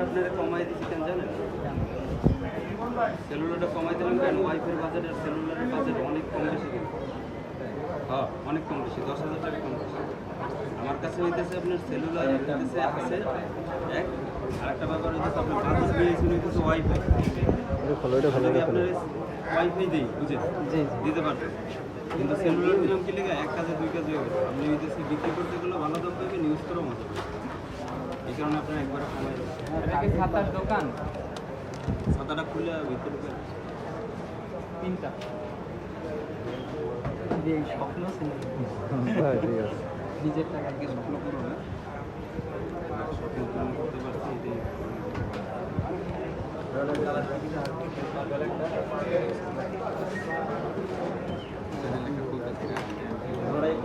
আপনারা কমাই দিচ্ছি কেন জানেন সেলুলারটা কমাই দিলাম কেন ওয়াইফের বাজেট আর সেলুলারের বাজেট অনেক কম বেশি হ্যাঁ অনেক কম বেশি দশ হাজার টাকা কম আমার কাছে হইতেছে আপনার সেলুলার হইতেছে আছে এক আর একটা ব্যাপার হইতেছে আপনার বাজেট দিয়েছে হইতেছে ওয়াইফাই যদি আপনার ওয়াইফাই দিই বুঝেন জি দিতে পারবেন কিন্তু সেলুলার দিলাম কি লেগে? এক কাজে দুই কাজে আপনি বিদেশে বিক্রি করতে গেলে ভালো দাম পাবেন নিউজ করেও মজা পাবেন এই কারণে আপনার একবার কমাই দিচ্ছি খাতার দোকান? ছাতাটা খুলে ভিতরে তিনটা। স্বপ্ন নিজের টাকা আজকে স্বপ্ন করো না স্বপ্ন পূরণ করতে পারছি এটাই